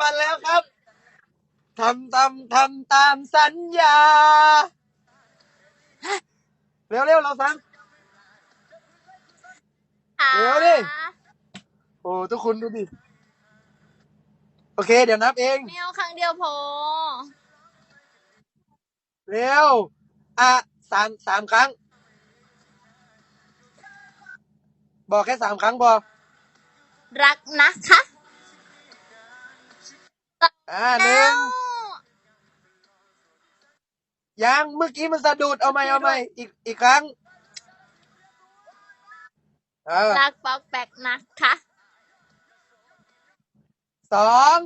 พันแล้วครับทำทำทำตามสัญญา เร็วเร็วเราสั่งเดี๋ยวดิ โอ้ทุกคนดูดิ โอเค เดี๋ยวนับเอง ไม่เอาครั้งเดียวพอ เร็ว อะสามสามครั้ง บอกแค่สามครั้งพอ รักนะคะ อ่าหนึ่งยังเมื่อกี้มันสะดุดเอาไหมเอาไหมอีกอีกครั้งเออรักปอกแปกนะคะสอง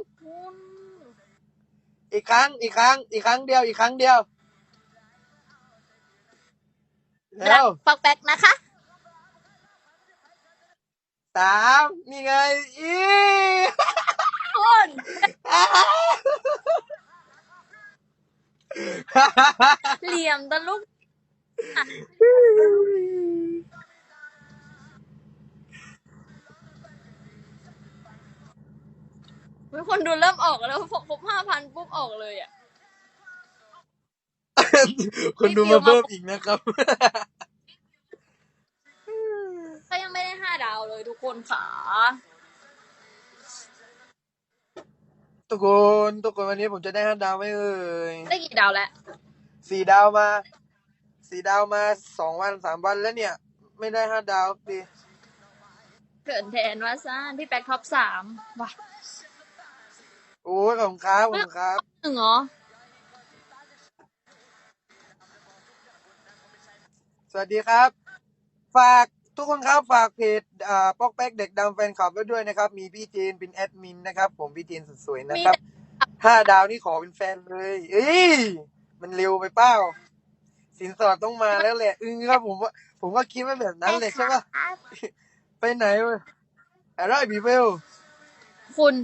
อีกครั้งอีกครั้ง อีกครั้งเดียวอีกครั้งเดียวเร็รักวปอกแปกนะคะสามนี่ไงอีคุณ เหลี่ยมตะลุกมีคนดูเริ่มออกแล้วพอครบห้าพันปุ๊บออกเลยอะ คนดูมาเพิ่มอีกนะครับ ก็ยังไม่ได้ห้าดาวเลยทุกคนค่ะ ทุกคนทุกคนวันนี้ผมจะได้ห้าดาวไหมเอ่ยได้กี่ดาวแล้วสี่ดาวมาสี่ดาวมาสองวันสามวันแล้วเนี่ย ไม่ได้ห้าดาวดิเกินแทนว่าซ่านพี่แป๊กท็อปสามว่ะโอ้ยขอบคุณครับขอบคุณครับหนึ่งเหรอสวัสดีครับ ฝาก ทุกคนครับฝากเพจอ่าป๊อกแป๊กเด็กดำแฟนคลับไว้ด้วยนะครับ มีพี่จีนเป็นแอดมินนะครับ ผมพี่จีนสุดสวยนะครับห้าดาวนี่ขอเป็นแฟนเลยเอ้ยมันเร็วไปเปล่าสินสอดต้องมาแล้วแหละอึ้งครับผมว่าผมก็คิดว่าแบบนั้นเลยใช่ปะไปไหนวะอะไรบีเบลคุณ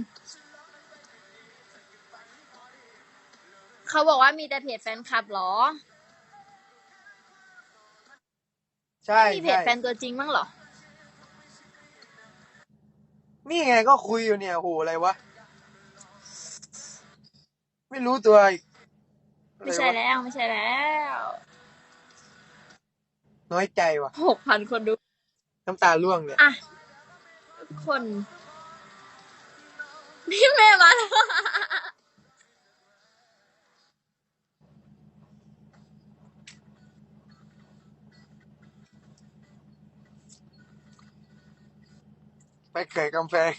เขาบอกว่ามีแต่เพจแฟนคลับเหรอ ใช่มีเพจใช่แฟนตัวจริงมั้งเหรอ นี่ไงก็คุยอยู่เนี่ยโหอะไรวะ ไม่รู้ตัวอีกอะรไม่ใช่วะแล้วไม่ใช่แล้วน้อยใจว่ะ หกพันคนดู น้ำตาร่วงเนี่ย อะทุกคน พี่เมย์มาแล้ว ไปเขยกำแพง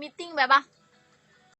มีตติ้งไปปะ